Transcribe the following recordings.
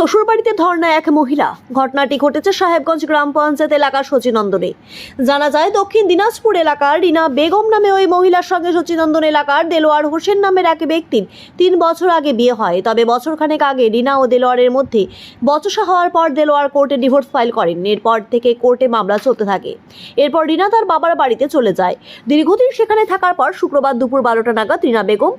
শ্বশুরবাড়িতে ধর্নায় এক মহিলা। ঘটনাটি ঘটেছে সাহেবগঞ্জ গ্রাম পঞ্চায়েত এলাকার সচিনন্দনে। জানা যায়, দক্ষিণ দিনাজপুর এলাকার রিনা বেগম নামে ওই মহিলার সঙ্গে সচিনন্দন এলাকার দেলোয়ার হোসেন নামের এক ব্যক্তির তিন বছর আগে বিয়ে হয়। তবে বছরখানেক আগে রিনা ও দেলোয়ারের মধ্যে বচসা হওয়ার পর দেলোয়ার কোর্টে ডিভোর্স ফাইল করেন। এরপর থেকে কোর্টে মামলা চলতে থাকে। এরপর রিনা তার বাবার বাড়িতে চলে যায়। দীর্ঘদিন সেখানে থাকার পর শুক্রবার দুপুর বারোটা নাগাদ রিনা বেগম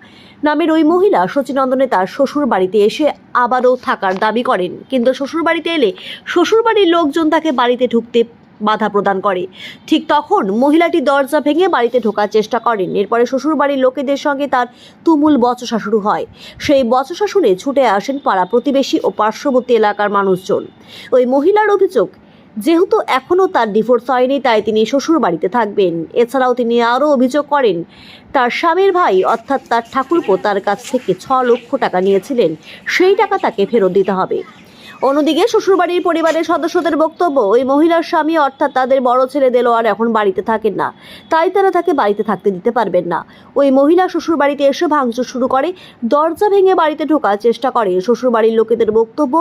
নামের ওই মহিলা সচিনন্দনে তার শ্বশুর বাড়িতে এসে আবারও থাকার দাবি করেন। কিন্তু শ্বশুরবাড়িতে এলে শ্বশুরবাড়ির লোকজন তাকে বাড়িতে ঢুকতে বাধা প্রদান করে। ঠিক তখন মহিলাটি দরজা ভেঙে বাড়িতে ঢোকার চেষ্টা করেন। এরপরে শ্বশুরবাড়ির লোকেদের সঙ্গে তার তুমুল বচসা শুরু হয়। সেই বচসা শুনে ছুটে আসেন পাড়া প্রতিবেশী ও পার্শ্ববর্তী এলাকার মানুষজন। ওই মহিলার অভিযোগ যেহেতু এখনও তার ডিভোর্স হয়নি, তাই তিনি শ্বশুর বাড়িতে থাকবেন। এছাড়াও তিনি আরও অভিযোগ করেন, তার স্বামীর ভাই, অর্থাৎ তার ঠাকুরপো, তার কাছ থেকে ছ লক্ষ টাকা নিয়েছিলেন। সেই টাকা তাকে ফেরত দিতে হবে। অন্যদিকে শ্বশুরবাড়ির পরিবারের সদস্যদের বক্তব্য, ওই মহিলার স্বামী অর্থাৎ তাদের বড় ছেলে দেলোয়ার এখন বাড়িতে থাকেন না। তাই তারা তাকে বাড়িতে থাকতে দিতে পারবেন না। ওই মহিলা শ্বশুরবাড়িতে এসে ভাঙচুর শুরু করে, দরজা ভেঙে বাড়িতে ঢোকার চেষ্টা করে। শ্বশুরবাড়ির লোকেদের বক্তব্য,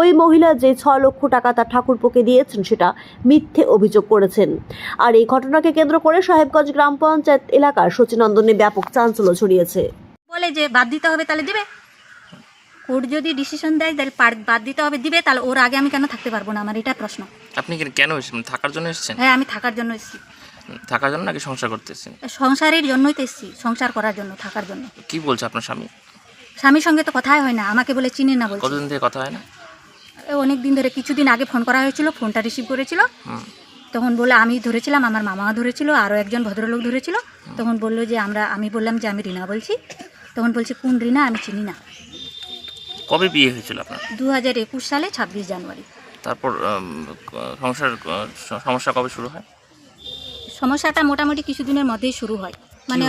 ওই মহিলা যে ছ লক্ষ টাকা তার ঠাকুরপোকে দিয়েছেন সেটা মিথ্যে অভিযোগ করেছেন। আর এই ঘটনাকে কেন্দ্র করে সাহেবগঞ্জ গ্রাম পঞ্চায়েত এলাকার সচিনন্দনে ব্যাপক চাঞ্চল্য ছড়িয়েছে। বলে যে বাদ দিতে হবে তাহলে দিবে? কোর্ট যদি ডিসিশন দেয় তাহলে বাদ দিতে হবে দিবে তাহলে ওর আগে আমি কেন থাকতে পারব না? আমার এটা প্রশ্ন। আপনি কেন এসেছেন? থাকার জন্য এসেছেন? হ্যাঁ আমি থাকার জন্য এসেছি। থাকার জন্য নাকি সংসার করতে এসেছেন? সংসারের জন্যই তো এসেছি সংসার করার জন্য থাকার জন্য। কি বলছে আপনার স্বামী? স্বামীর সঙ্গে তো কথাই হয় না আমাকে বলে চিনি না বলছে। কতদিন থেকে কথা হয় না? অনেক দিন ধরে কিছুদিন আগে ফোন করা হয়েছিল ফোনটা রিসিভ করেছিল। তখন বলে আমি ধরেছিলাম আমার মামা ধরেছিল আরও একজন ভদ্রলোক ধরেছিল। তখন বলল যে আমরা আমি বললাম যে আমি রিনা বলছি। তখন বলছে কোন রিনা? আমি চিনি না। কবে বিয়ে হয়েছিল আপনার? দু হাজার একুশ সালে ছাব্বিশ জানুয়ারি। তারপর সংসার সমস্যা কবে শুরু হয়? সমস্যাটা মোটামুটি কিছুদিনের মধ্যেই শুরু হয়। মানে?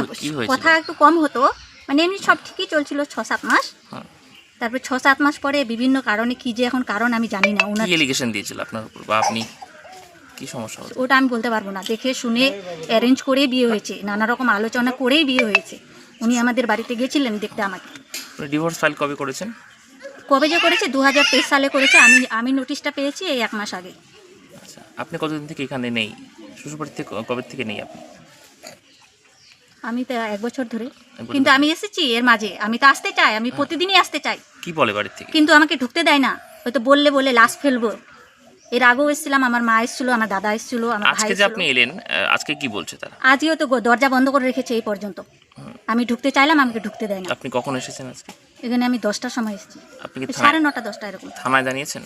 কথা একটু কম হতো। মানে এমনি সব ঠিকই চলছিল ছ সাত মাস। হ্যাঁ। তারপর ছ সাত মাস পরে বিভিন্ন কারণে কি যে এখন কারণ আমি জানি না ওনার এলিগেশন দিয়েছিল আপনার উপর? বা আপনি কি সমস্যা ওটা আমি বলতে পারব না। দেখে শুনে অ্যারেঞ্জ করেই বিয়ে হয়েছে। নানা রকম আলোচনা করেই বিয়ে হয়েছে। উনি আমাদের বাড়িতে গেছিলেন দেখতে আমাকে। ডিভোর্স ফাইল কবে করেছেন? কবে যে করেছে? দু হাজার তেইশ সালে করেছে। আমি আমি নোটিশটা পেয়েছি এই এক মাস আগে। আচ্ছা আপনি কতদিন থেকে এখানে নেই? শ্বশুরবাড়ি থেকে কবে থেকে নেই আপনি? আমি তো এক বছর ধরে। কিন্তু আমি এসেছি এর মাঝে। আমি তো আসতে চাই। আমি প্রতিদিনই আসতে চাই। কি বলে বাড়ির থেকে? কিন্তু আমাকে ঢুকতে দেয় না। হয়তো বললে বলে লাশ ফেলব। এর আগেও এসেছিলাম। আমার মা এসেছিল আমার দাদা এসেছিল আমার ভাই আজকে যে আপনি এলেন আজকে কি বলছে তারা? আজকেও তো দরজা বন্ধ করে রেখেছে এই পর্যন্ত। আমি ঢুকতে চাইলাম আমাকে ঢুকতে দেয় না। আপনি কখন এসেছেন আজকে? এখানে আমি দশটার সময় এসেছি। আপনি কি সাড়ে নটা দশটা এরকম। থানায় জানিয়েছেন?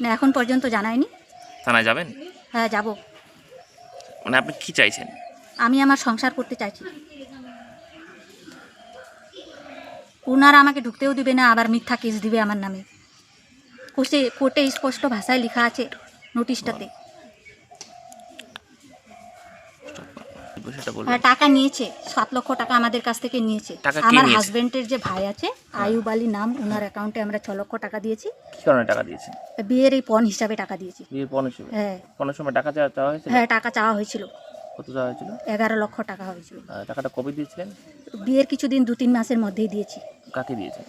না এখন পর্যন্ত জানায়নি। থানায় যাবেন? হ্যাঁ যাব। মানে আপনি কি চাইছেন? আমি আমার সংসার করতে চাইছি। ওনারা আমাকে ঢুকতেও দিবে না আবার মিথ্যা কেস দিবে আমার নামে। কোর্টে কোর্টে স্পষ্ট ভাষায় লেখা আছে নোটিশটাতে। সেটা বলবেন হ্যাঁ টাকা নিয়েছে সাত লক্ষ টাকা আমাদের কাছ থেকে নিয়েছে। টাকা কে আমার নিয়েছে? হাজবেন্ডের যে ভাই আছে আয়ুব আলী নাম ওনার অ্যাকাউন্টে আমরা ছ লক্ষ টাকা দিয়েছি। কি কারণে টাকা দিয়েছেন বিয়ের এই পণ হিসাবে টাকা দিয়েছি। বিয়ের পনেরো সময় হ্যাঁ। পনেরো সময় টাকা চাওয়া চাওয়া হয়েছিল? হ্যাঁ টাকা চাওয়া হয়েছিল। কত চাওয়া হয়েছিল? এগারো লক্ষ টাকা হয়েছিল। আহ, টাকাটা কবে দিয়েছিলেন? বিয়ের কিছুদিন দু তিন মাসের মধ্যেই দিয়েছি। কাকে দিয়েছেন?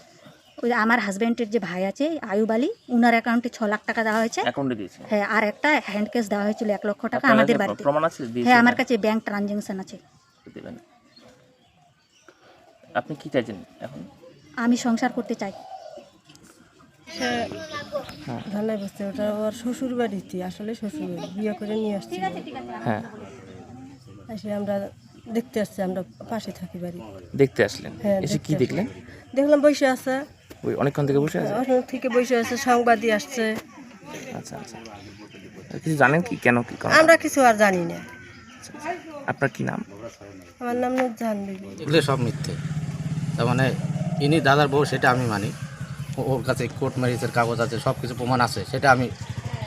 ওই আমার হাজব্যান্ডের যে ভাই আছে আয়ুব আলী ওনার অ্যাকাউন্টে ছ লাখ টাকা দেওয়া হয়েছে। অ্যাকাউন্টে হ্যাঁ আর একটা হ্যান্ড ক্যাশ দেওয়া হয়েছিল এক লক্ষ টাকা আমাদের বাড়িতে। প্রমাণ আছে? হ্যাঁ আমার কাছে ব্যাংক ট্রানজ্যাকশন আছে। দেবেন। আপনি কি চাইছেন এখন? আমি সংসার করতে চাই। ঢালাই বসতে ওটা ওর শ্বশুর বাড়িতে আসলে শ্বশুর বাড়ি বিয়ে করে নিয়ে আসছি। হ্যাঁ। এসে আমরা দেখতে আসছি আমরা পাশে থাকি বাড়ি। দেখতে আসলেন? হ্যাঁ, এসে কি দেখলেন? দেখলাম বসে আছে। ওই অনেকক্ষণ থেকে বসে আছে? ওখান থেকে বসে আছে সংবাদই আসছে। আচ্ছা আচ্ছা। কিছু জানেন কি কেন কি কারণ আমরা কিছু আর জানি না। আপনার কি নাম? আমার নাম নুরজাহান বিবি। এগুলো সব মিথ্যে। তার মানে ইনি দাদার বউ সেটা আমি মানি। ওর কাছে কোর্ট ম্যারেজের কাগজ আছে সব কিছু প্রমাণ আছে সেটা আমি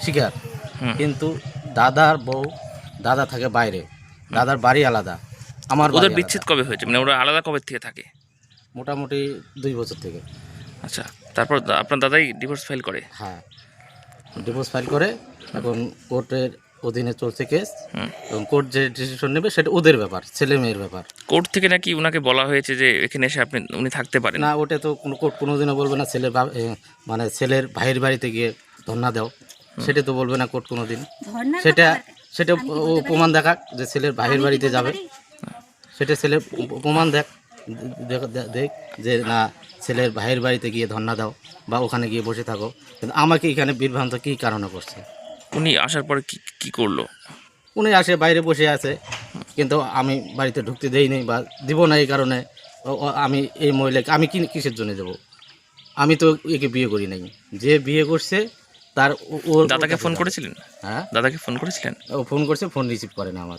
স্বীকার কিন্তু দাদার বউ দাদা থাকে বাইরে। দাদার বাড়ি আলাদা আমার ওদের বিচ্ছেদ কবে হয়েছে? মানে ওরা আলাদা কবে থেকে থাকে? মোটামুটি দুই বছর থেকে। আচ্ছা তারপর আপনার দাদাই ডিভোর্স ফাইল করে? হ্যাঁ ডিভোর্স ফাইল করে এখন কোর্টের অধীনে চলছে কেস এবং কোর্ট যে ডিসিশন নেবে সেটা ওদের ব্যাপার ছেলে মেয়ের ব্যাপার। কোর্ট থেকে নাকি ওনাকে বলা হয়েছে যে এখানে এসে আপনি উনি থাকতে পারেন? না ওটা তো কোনো কোর্ট কোনোদিনও বলবে না ছেলের মানে ছেলের ভাইয়ের বাড়িতে গিয়ে ধর্না দাও সেটা তো বলবে না কোর্ট কোনোদিন। সেটা সেটা ও প্রমাণ দেখাক যে ছেলের ভাইয়ের বাড়িতে যাবে। সেটা ছেলে প্রমাণ দেখ দেখ- দেখ- দেখ যে না ছেলের ভাইয়ের বাড়িতে গিয়ে ধর্ণা দাও বা ওখানে গিয়ে বসে থাকো। কিন্তু আমাকে এখানে বিভ্রান্ত কী কারণে করছে? উনি আসার পরে কি কী করল? উনি আসে বাইরে বসে আছে। কিন্তু আমি বাড়িতে ঢুকতে দেইনি বা দিব না এই কারণে আমি এই মহিলাকে আমি কি কিসের জন্য দেবো আমি তো একে বিয়ে করি নাই। যে বিয়ে করছে তার ও- দাদাকে ফোন করেছিলেন? হ্যাঁ। দাদাকে ফোন করেছিলেন? ও ফোন করছে ফোন রিসিভ করে না আমার।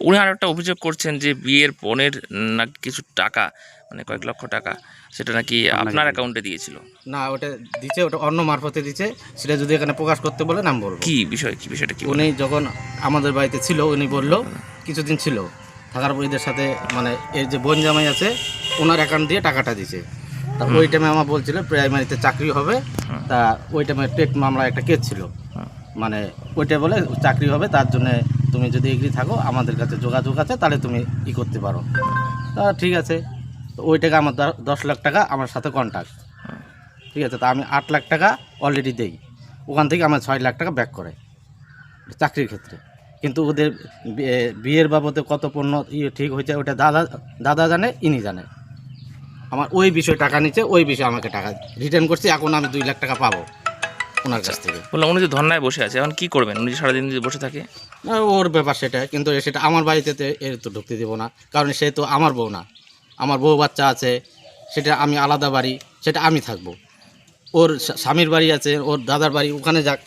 উনি আর একটা অভিযোগ করছেন যে বিয়ের পণের নাকি কিছু টাকা মানে কয়েক লক্ষ টাকা সেটা নাকি আপনার অ্যাকাউন্টে দিয়েছিল? না ওটা দিচ্ছে ওটা অন্য মারফতে দিচ্ছে সেটা যদি এখানে প্রকাশ করতে বলে আমি বলব। কি বিষয় কি বিষয়টা কি উনি যখন আমাদের বাড়িতে ছিল উনি বলল কিছুদিন ছিল থাকার এদের সাথে মানে এর যে বোন জামাই আছে ওনার অ্যাকাউন্ট দিয়ে টাকাটা দিছে। তা ওই টাইমে আমার বলছিল প্রাইমারিতে চাকরি হবে তা ওই টাইমে টেট মামলা একটা কেস ছিল। মানে ওইটা বলে চাকরি হবে তার জন্য তুমি যদি এগ্রি থাকো, আমাদের কাছে যোগাযোগ আছে, তাহলে তুমি ই করতে পারো। তা ঠিক আছে। তো ওই টাকা আমার দশ লাখ টাকা আমার সাথে কন্ট্যাক্ট ঠিক আছে, তা আমি আট লাখ টাকা অলরেডি দেই। ওখান থেকে আমার ছয় লাখ টাকা ব্যাক করে চাকরির ক্ষেত্রে। কিন্তু ওদের বিয়ের বাবদে কত পণ্য ইয়ে ঠিক হয়েছে ওটা দাদা দাদা জানে, ইনি জানে। আমার ওই বিষয়ে টাকা নিচ্ছে, ওই বিষয়ে আমাকে টাকা রিটার্ন করছে, এখন আমি দুই লাখ টাকা পাবো। ওনার কাছ থেকে। বললাম উনি যে ধর্নায় বসে আছে এখন কি করবেন? উনি সারাদিন যদি বসে থাকে? না, ওর ব্যাপার সেটা কিন্তু সেটা আমার বাড়িতে তো এর তো ঢুকতে দেবো না কারণ সে তো আমার বউ না। আমার বউ বাচ্চা আছে সেটা আমি আলাদা বাড়ি সেটা আমি থাকব। ওর স্বামীর বাড়ি আছে ওর দাদার বাড়ি ওখানে যাক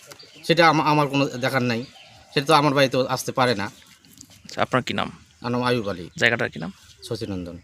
সেটা আমার কোনো দেখার নাই। সেটা তো আমার বাড়িতে আসতে পারে না। আচ্ছা, আপনার কি নাম? আনাম আয়ুব আলী। জায়গাটার কি নাম? শচীনন্দন।